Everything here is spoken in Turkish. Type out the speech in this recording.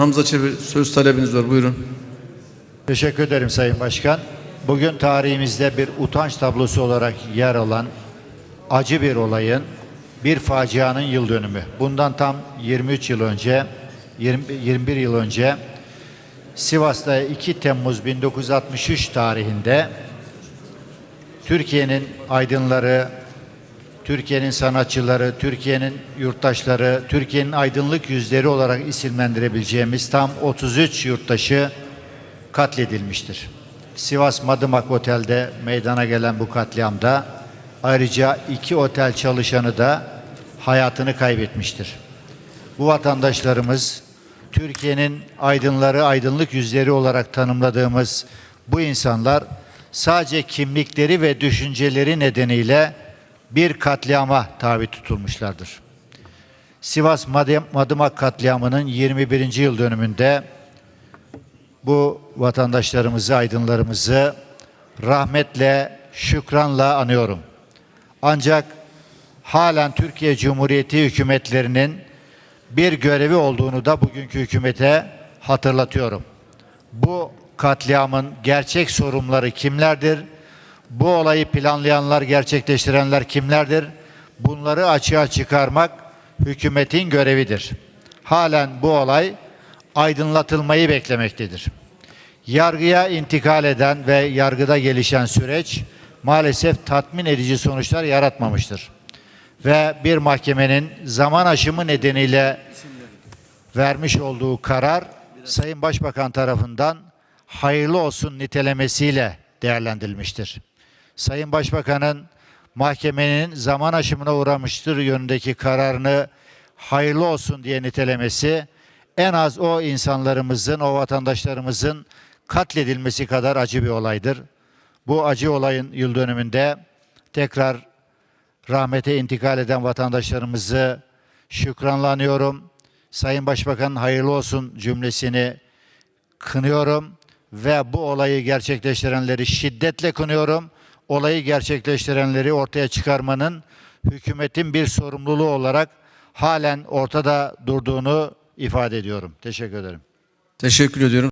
Hamza Çebi söz talebiniz var. Buyurun. Teşekkür ederim Sayın Başkan. Bugün tarihimizde bir utanç tablosu olarak yer alan acı bir olayın, bir facianın yıl dönümü. Bundan tam 23 yıl önce, 20 21 yıl önce Sivas'ta 2 Temmuz 1963 tarihinde Türkiye'nin aydınları, Türkiye'nin sanatçıları, Türkiye'nin yurttaşları, Türkiye'nin aydınlık yüzleri olarak isimlendirebileceğimiz tam 33 yurttaşı katledilmiştir. Sivas Madımak Otel'de meydana gelen bu katliamda ayrıca iki otel çalışanı da hayatını kaybetmiştir. Bu vatandaşlarımız Türkiye'nin aydınları, aydınlık yüzleri olarak tanımladığımız bu insanlar sadece kimlikleri ve düşünceleri nedeniyle bir katliama tabi tutulmuşlardır. Sivas Madım- Madımak katliamının 21. yıl dönümünde bu vatandaşlarımızı, aydınlarımızı rahmetle, şükranla anıyorum. Ancak halen Türkiye Cumhuriyeti hükümetlerinin bir görevi olduğunu da bugünkü hükümete hatırlatıyorum. Bu katliamın gerçek sorumluları kimlerdir? Bu olayı planlayanlar, gerçekleştirenler kimlerdir? Bunları açığa çıkarmak hükümetin görevidir. Halen bu olay aydınlatılmayı beklemektedir. Yargıya intikal eden ve yargıda gelişen süreç maalesef tatmin edici sonuçlar yaratmamıştır. Ve bir mahkemenin zaman aşımı nedeniyle vermiş olduğu karar Sayın Başbakan tarafından hayırlı olsun nitelemesiyle değerlendirilmiştir. Sayın Başbakan'ın mahkemenin zaman aşımına uğramıştır yönündeki kararını hayırlı olsun diye nitelemesi en az o insanlarımızın, o vatandaşlarımızın katledilmesi kadar acı bir olaydır. Bu acı olayın yıl dönümünde tekrar rahmete intikal eden vatandaşlarımızı şükranla anıyorum. Sayın Başbakan'ın hayırlı olsun cümlesini kınıyorum ve bu olayı gerçekleştirenleri şiddetle kınıyorum. Olayı gerçekleştirenleri ortaya çıkarmanın hükümetin bir sorumluluğu olarak halen ortada durduğunu ifade ediyorum. Teşekkür ederim. Teşekkür ediyorum.